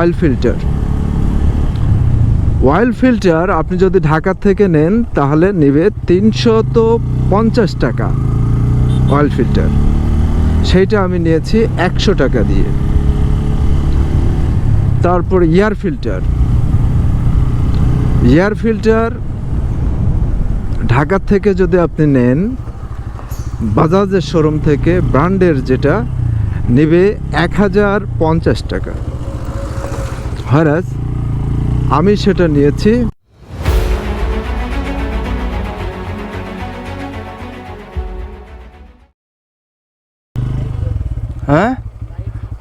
Oil filter oil filter আপনি যদি ঢাকা থেকে নেন, তাহলে নেবে তিনশত পঞ্চাশ টাকা অয়েল ফিল্টার সেইটা আমি নিয়েছি একশো টাকা দিয়ে। তারপর air filter air filter Dhaka থেকে যদি আপনি নেন, বাজাজের শোরুম থেকে ব্র্যান্ডের যেটা, নেবে এক হাজার পঞ্চাশ টাকা। হারাজ আমি সেটা নিয়েছি। হ্যাঁ?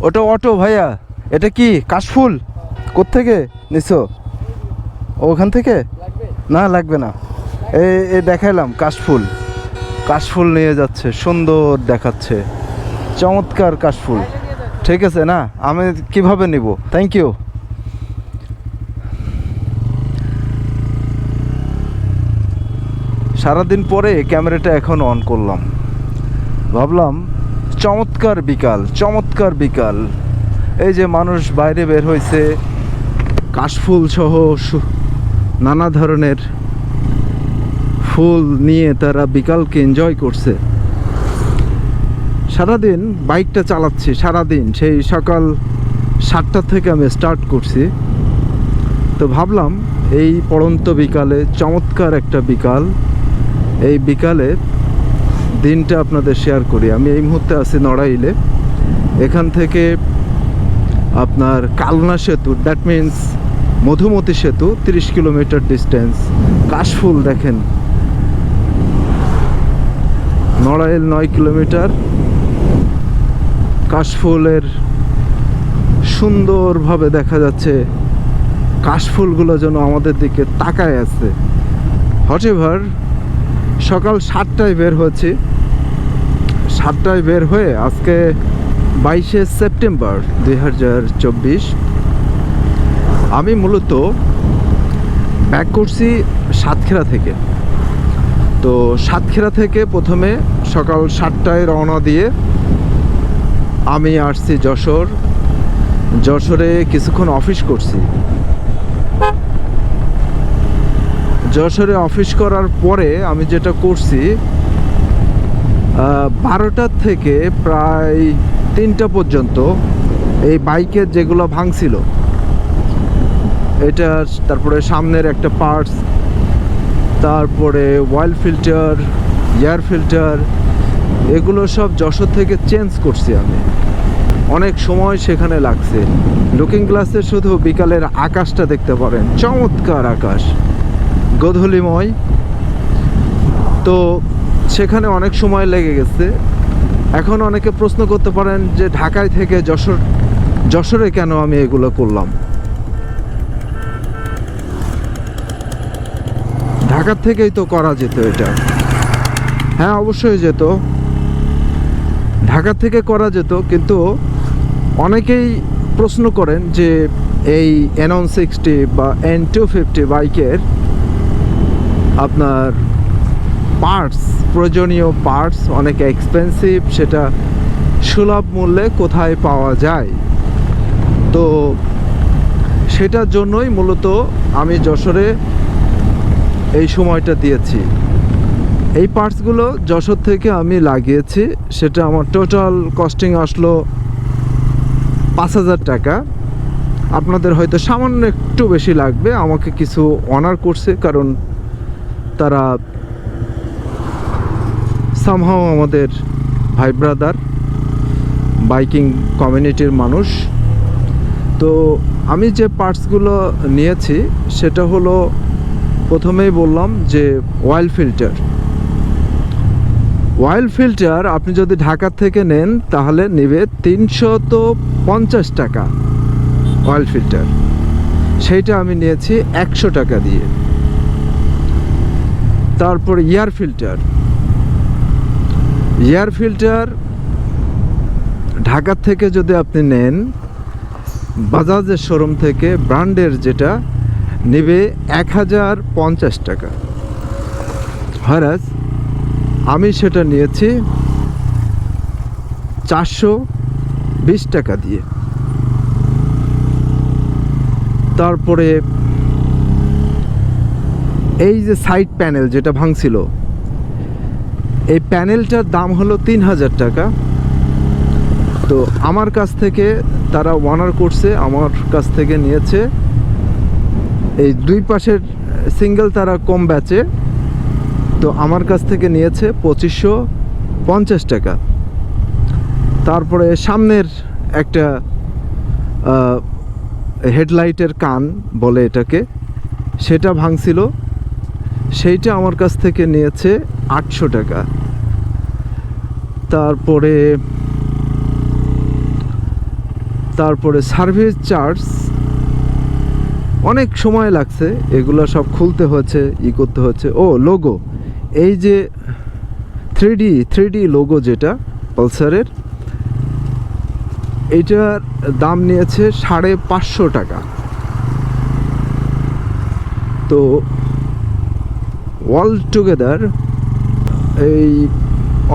ওটা অটো ভাইয়া। এটা কি? কাশফুল? কোত্থেকে নিছো? ওখান থেকে? না, লাগবে না। এই এই দেখাইলাম, কাশফুল। কাশফুল নিয়ে যাচ্ছে, সুন্দর দেখাচ্ছে। চমৎকার কাশফুল। ঠিক আছে না? আমি কীভাবে নিব? থ্যাংক ইউ সারাদিন পরে ক্যামেরাটা এখন অন করলাম। ভাবলাম, চমৎকার বিকাল চমৎকার বিকাল। এই যে মানুষ বাইরে বের হয়েছে কাশফুল সহ নানা ধরনের ফুল নিয়ে তারা বিকালকে এনজয় করছে। সারাদিন বাইকটা চালাচ্ছি, সারাদিন। সেই সকাল সাতটা থেকে আমি স্টার্ট করছি। তো ভাবলাম, এই পড়ন্ত বিকালে চমৎকার একটা বিকাল। এই বিকালে দিনটা আপনাদের শেয়ার করি। আমি এই মুহূর্তে আছি নড়াইলে। এখান থেকে আপনার কালনা সেতু দ্যাট মিন্স মধুমতি সেতু, তিরিশ কিলোমিটার ডিস্টেন্স কাশফুল দেখেন। নড়াইল নয় কিলোমিটার। কাশফুলের সুন্দরভাবে দেখা যাচ্ছে কাশফুলগুলো যেন আমাদের দিকে তাকায় আছে। হটেভার সকাল সাতটায় বের হয়েছি। সাতটায় বের হয়ে আজকে বাইশে সেপ্টেম্বর দুই হাজার চব্বিশ। আমি মূলত ব্যাক করছি সাতক্ষীরা থেকে। তো সাতক্ষীরা থেকে প্রথমে সকাল সাতটায় রওনা দিয়ে আমি আসছি যশোর। যশোরে কিছুক্ষণ অফিস করছি। যশোরে অফিস করার পরে আমি যেটা করছি বারোটার থেকে প্রায় তিনটা পর্যন্ত এই বাইকের যেগুলো ভাঙছিল, এটা তারপরে সামনের একটা পার্টস তারপরে অয়েল ফিল্টার এয়ার ফিল্টার এগুলো সব যশোর থেকে চেঞ্জ করছি আমি। অনেক সময় সেখানে লাগছে। লুকিং গ্লাসে শুধু বিকালের আকাশটা দেখতে পারেন, চমৎকার আকাশ। গোধূলিময়। তো সেখানে অনেক সময় লেগে গেছে। এখন অনেকে প্রশ্ন করতে পারেন যে ঢাকায় থেকে যশোর, যশোরে কেন আমি এগুলো করলাম? ঢাকার থেকেই তো করা যেত এটা। হ্যাঁ অবশ্যই যেত। ঢাকা থেকে করা যেত, কিন্তু অনেকেই প্রশ্ন করেন যে এই এনন সিক্সটি বা এন টু ফিফটি বাইকের আপনার পার্টস প্রয়োজনীয় পার্টস অনেক এক্সপেন্সিভ সেটা সুলভ মূল্যে কোথায় পাওয়া যায়? তো সেটার জন্যই মূলত আমি যশোরে এই সময়টা দিয়েছি। এই পার্টসগুলো যশোর থেকে আমি লাগিয়েছি, সেটা আমার টোটাল কস্টিং আসলো পাঁচ হাজার টাকা। আপনাদের হয়তো সামান্য একটু বেশি লাগবে, আমাকে কিছু অনার করছে, কারণ তারা সামহাও আমাদের ভাই ব্রাদার বাইকিং কমিউনিটির মানুষ। তো আমি যে পার্টসগুলো নিয়েছি, সেটা হলো প্রথমেই বললাম যে অয়েল ফিল্টার অয়েল ফিল্টার আপনি যদি ঢাকা থেকে নেন, তাহলে নেবে তিনশত পঞ্চাশ টাকা অয়েল ফিল্টার সেইটা আমি নিয়েছি একশো টাকা দিয়ে। তারপর air filter. Air filter Dhaka থেকে যদি আপনি নেন, বাজাজের শোরুম থেকে ব্র্যান্ডের যেটা, নেবে এক হাজার পঞ্চাশ টাকা। হারাজ, আমি সেটা নিয়েছি চারশো বিশ টাকা দিয়ে। তারপরে এই যে সাইড প্যানেল যেটা ভাঙছিল, এই প্যানেলটার দাম হলো তিন হাজার টাকা। তো আমার কাছ থেকে তারা ওয়ানার করছে, আমার কাছ থেকে নিয়েছে। এই দুই পাশের সিঙ্গেল তারা কম ব্যাচে তো আমার কাছ থেকে নিয়েছে পঁচিশশো পঞ্চাশ টাকা। তারপরে সামনের একটা হেডলাইটের কান বলে এটাকে, সেটা ভাঙছিল সেইটা আমার কাছ থেকে নিয়েছে আটশো টাকা। তারপরে তারপরে সার্ভিস চার্জ। অনেক সময় লাগছে, এগুলো সব খুলতে হচ্ছে ই করতে হচ্ছে ও, লোগো। এই যে three D three D logo যেটা, পালসারের এইটার দাম নিয়েছে সাড়ে পাঁচশো টাকা। তো অল টুগেদার, এই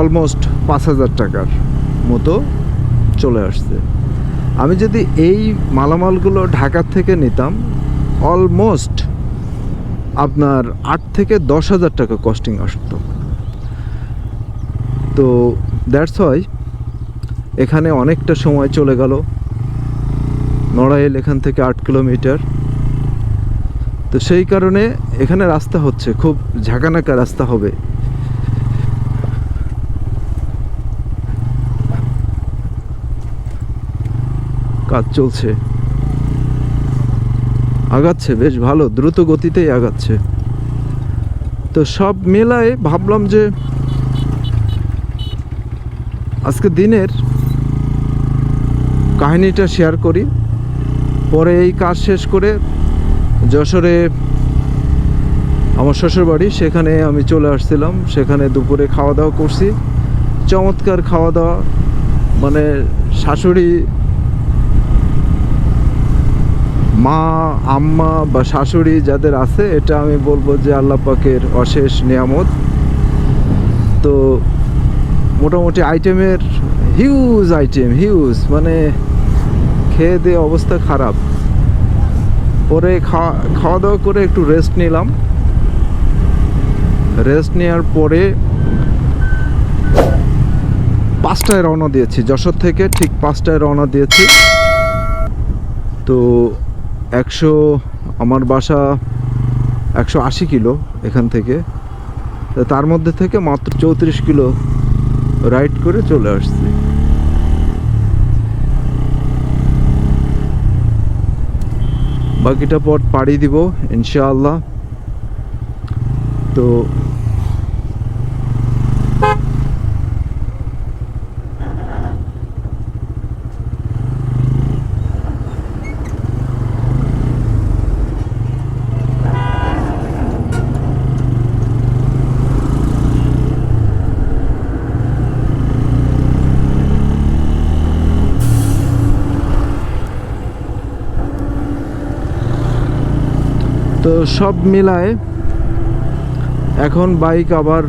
অলমোস্ট পাঁচ হাজার টাকার মতো চলে আসছে। আমি যদি এই মালামালগুলো ঢাকার থেকে নিতাম, অলমোস্ট আপনার আট থেকে দশ হাজার টাকা কস্টিং আসতো। তো দ্যাটস হয় এখানে অনেকটা সময় চলে গেল। নড়াইল এখান থেকে আট কিলোমিটার। তো সেই কারণে এখানে রাস্তা হচ্ছে, খুব ঝাঁকানাকা রাস্তা হবে। কাজ চলছে। আগাচ্ছে, বেশ ভালো, দ্রুত গতিতেই আগাচ্ছে। তো সব মেলায় ভাবলাম যে, আজকে দিনের কাহিনীটা শেয়ার করি। পরে এই কাজ শেষ করে যশোরে আমার শ্বশুরবাড়ি, সেখানে আমি চলে আসছিলাম। সেখানে দুপুরে খাওয়া দাওয়া করছি। চমৎকার খাওয়া দাওয়া মানে শাশুড়ি, মা, আম্মা বা শাশুড়ি যাদের আছে, এটা আমি বলব যে আল্লাহ পাকের অশেষ নিয়ামত। তো মোটামুটি আইটেমের হিউজ আইটেম হিউজ মানে খেয়ে দিয়ে অবস্থা খারাপ। পরে খাওয়া খাওয়া দাওয়া করে একটু রেস্ট নিলাম। রেস্ট নেওয়ার পরে পাঁচটায় রওনা দিয়েছি। যশোর থেকে ঠিক পাঁচটায় রওনা দিয়েছি। তো একশো, আমার বাসা একশো আশি কিলো এখান থেকে। তার মধ্যে থেকে মাত্র চৌত্রিশ কিলো রাইড করে চলে আসছি। বাকিটা পথ পাড়ি দিব ইনশাআল্লাহ। তো তো সব মিলায় এখন বাইক আবার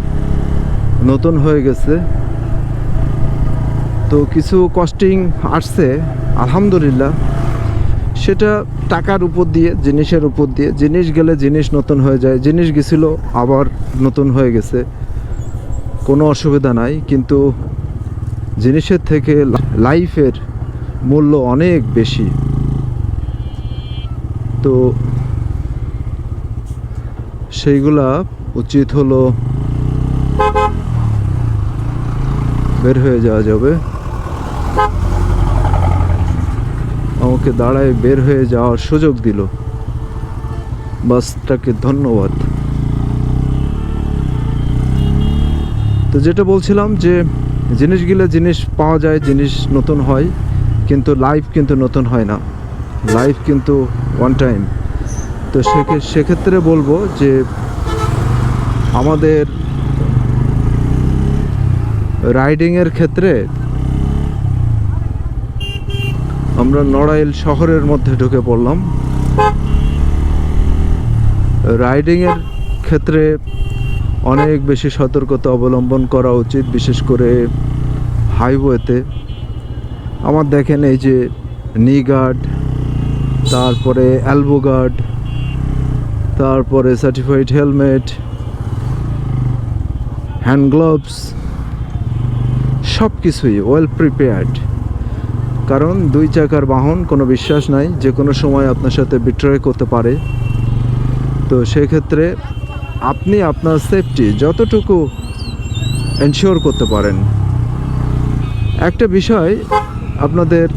নতুন হয়ে গেছে। তো কিছু কস্টিং আসছে, আলহামদুলিল্লাহ। সেটা টাকার উপর দিয়ে, জিনিসের উপর দিয়ে, জিনিস গেলে জিনিস নতুন হয়ে যায়, জিনিস গেছিল আবার নতুন হয়ে গেছে। কোনো অসুবিধা নাই, কিন্তু জিনিসের থেকে লাইফের মূল্য অনেক বেশি। তো সেইগুলা উচিত হলো বের হয়ে যাওয়া যাবে। আমাকে দাঁড়ায় বের হয়ে যাওয়ার সুযোগ দিল। বাসটাকে ধন্যবাদ। তো যেটা বলছিলাম যে, জিনিসগুলো জিনিস পাওয়া যায়, জিনিস নতুন হয়, কিন্তু লাইফ কিন্তু নতুন হয় না। লাইফ কিন্তু ওয়ান টাইম তো সেক্ষে- সেক্ষেত্রে বলব যে আমাদের রাইডিংয়ের ক্ষেত্রে আমরা নড়াইল শহরের মধ্যে ঢুকে পড়লাম। রাইডিংয়ের ক্ষেত্রে অনেক বেশি সতর্কতা অবলম্বন করা উচিত, বিশেষ করে হাইওয়েতে। আমার দেখেন এই যে নি গার্ড, তারপরে অ্যালবো গার্ড তারপরে সার্টিফাইড হেলমেট হ্যান্ড গ্লোভস সব কিছুই ওয়েল প্রিপেয়ার্ড কারণ দুই চাকার বাহন কোনো বিশ্বাস নাই, যে কোনো সময় আপনার সাথে বিট্রয় করতে পারে। তো সেক্ষেত্রে আপনি আপনার সেফটি যতটুকু এনশিওর করতে পারেন। একটা বিষয় আপনাদের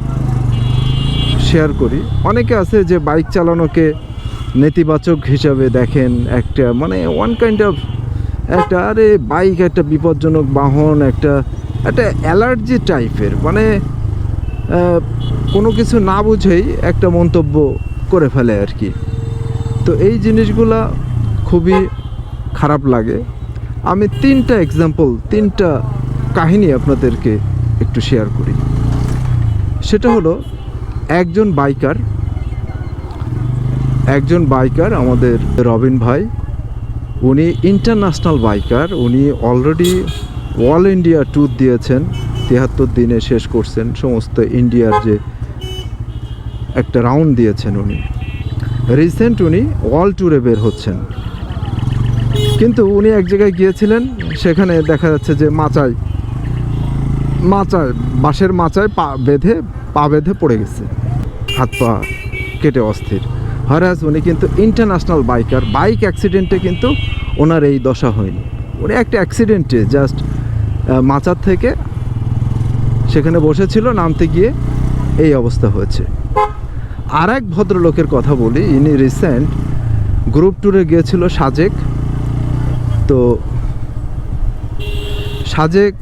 শেয়ার করি। অনেকে আছে যে বাইক চালানোকে নেতিবাচক হিসাবে দেখেন একটা মানে ওয়ান কাইন্ড অফ একটা, আরে বাইক একটা বিপজ্জনক বাহন, একটা একটা অ্যালার্জি টাইপের মানে কোনো কিছু না বুঝেই একটা মন্তব্য করে ফেলে আর কি। তো এই জিনিসগুলা খুবই খারাপ লাগে। আমি তিনটা এক্সাম্পল তিনটা কাহিনী আপনাদেরকে একটু শেয়ার করি। সেটা হলো, একজন বাইকার একজন বাইকার আমাদের রবিন ভাই। উনি ইন্টারন্যাশনাল বাইকার উনি অলরেডি অল ইন্ডিয়া ট্যুর দিয়েছেন তিয়াত্তর দিনে শেষ করছেন, সমস্ত ইন্ডিয়ার যে একটা রাউন্ড দিয়েছেন উনি। রিসেন্ট উনি ওয়ার্ল্ড ট্যুরে বের হচ্ছেন। কিন্তু উনি এক জায়গায় গিয়েছিলেন, সেখানে দেখা যাচ্ছে যে মাচায় মাচায়, বাঁশের মাচায় পা বেঁধে পা বেঁধে পড়ে গেছে। হাত পা কেটে অস্থির। হরাজ উনি কিন্তু ইন্টারন্যাশনাল বাইকার বাইক অ্যাক্সিডেন্টে কিন্তু ওনার এই দশা হয়নি। উনি একটা অ্যাক্সিডেন্টে জাস্ট মাচার থেকে সেখানে বসেছিল, নামতে গিয়ে এই অবস্থা হয়েছে। আর এক ভদ্রলোকের কথা বলি, ইনি রিসেন্ট গ্রুপ ট্যুরে গিয়েছিল সাজেক। তো সাজেক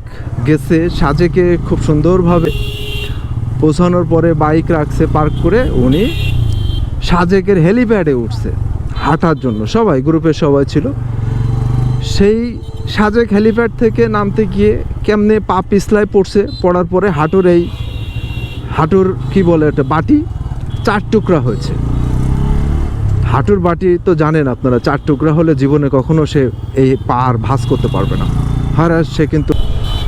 গেছে, সাজেকে খুব সুন্দরভাবে পৌঁছানোর পরে বাইক রাখছে পার্ক করে উনি সাজেকের হেলিপ্যাডে উঠছে, হাঁটার জন্য। সবাই, গ্রুপের সবাই ছিল। সেই সাজেক হেলিপ্যাড থেকে নামতে গিয়ে কেমনে পা পিছলায় পড়ছে, পড়ার পরে হাঁটুর এই, হাঁটুর কি বলে একটা বাটি চার টুকরা হয়েছে। হাঁটুর বাটি তো জানেন আপনারা, চার টুকরা হলে জীবনে কখনো সে এই পা আর ভাস করতে পারবে না। হারাস সে কিন্তু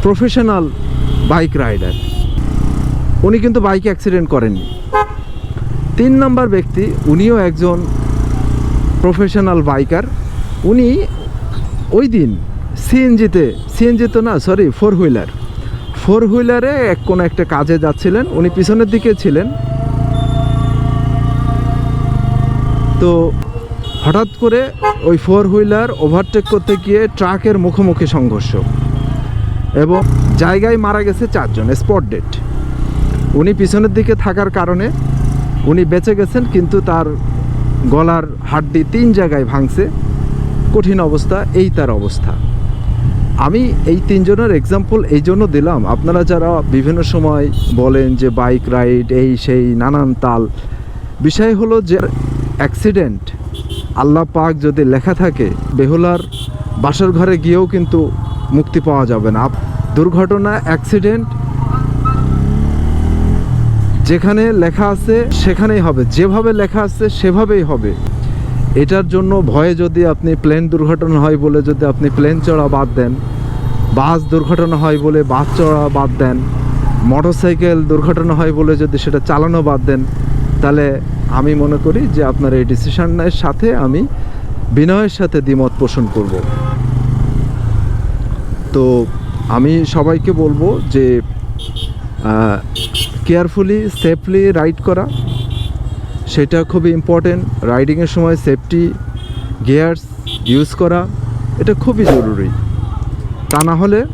প্রফেশনাল বাইক রাইডার উনি কিন্তু বাইক অ্যাক্সিডেন্ট করেননি। তিন নম্বর ব্যক্তি, উনিও একজন প্রফেশনাল বাইকার উনি ওই দিন সিএনজিতে সিএনজি তো না সরি ফোর হুইলার ফোর হুইলারে এক কোনো একটা কাজে যাচ্ছিলেন, উনি পিছনের দিকে ছিলেন। তো হঠাৎ করে ওই ফোর হুইলার ওভারটেক করতে গিয়ে ট্রাকের মুখোমুখি সংঘর্ষ এবং জায়গায় মারা গেছে চারজন স্পট ডেট উনি পিছনের দিকে থাকার কারণে উনি বেঁচে গেছেন, কিন্তু তার গলার হাড্ডি তিন জায়গায় ভাঙছে। কঠিন অবস্থা, এই তার অবস্থা। আমি এই তিনজনের এক্সাম্পল এই জন্য দিলাম। আপনারা যারা বিভিন্ন সময় বলেন যে বাইক রাইড এই সেই নানান তাল, বিষয় হলো যে অ্যাক্সিডেন্ট আল্লাহ পাক যদি লেখা থাকে, বেহুলার বাসর ঘরে গিয়েও কিন্তু মুক্তি পাওয়া যাবে না। দুর্ঘটনা অ্যাক্সিডেন্ট যেখানে লেখা আছে, সেখানেই হবে। যেভাবে লেখা আছে, সেভাবেই হবে। এটার জন্য ভয়ে যদি আপনি প্লেন দুর্ঘটনা হয় বলে যদি আপনি প্লেন চড়া বাদ দেন বাস দুর্ঘটনা হয় বলে বাস চড়া বাদ দেন মোটরসাইকেল দুর্ঘটনা হয় বলে যদি সেটা চালানো বাদ দেন, তাহলে আমি মনে করি যে আপনার এই ডিসিশনের সাথে আমি বিনয়ের সাথে দ্বিমত পোষণ করব। তো আমি সবাইকে বলব যে কেয়ারফুলি সেফলি রাইড করা। সেটা খুবই ইম্পর্টেন্ট রাইডিংয়ের সময় সেফটি গিয়ার্স ইউজ করা। এটা খুবই জরুরি। তা না হলে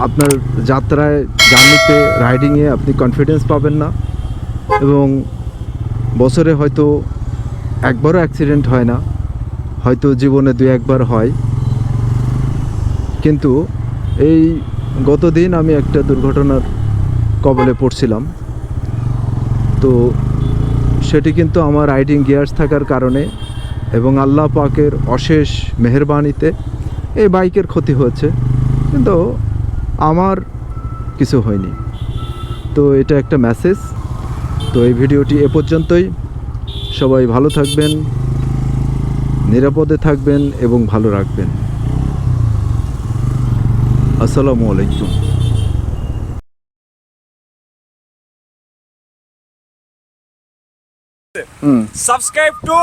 আপনার যাত্রায় জার্নিতে রাইডিংয়ে আপনি কনফিডেন্স পাবেন না। এবং বছরে হয়তো একবারও অ্যাক্সিডেন্ট হয় না। হয়তো জীবনে দু একবার হয়। কিন্তু এই গত দিন আমি একটা দুর্ঘটনার কবলে পড়ছিলাম। তো সেটি কিন্তু আমার রাইডিং গিয়ার্স থাকার কারণে এবং আল্লাহ পাকের অশেষ মেহরবানিতে এই বাইকের ক্ষতি হয়েছে। কিন্তু আমার কিছু হয়নি। তো এটা একটা মেসেজ তো এই ভিডিওটি এ পর্যন্তই। সবাই ভালো থাকবেন, নিরাপদে থাকবেন এবং ভালো রাখবেন। আসসালামু আলাইকুম। Hmm. Subscribe to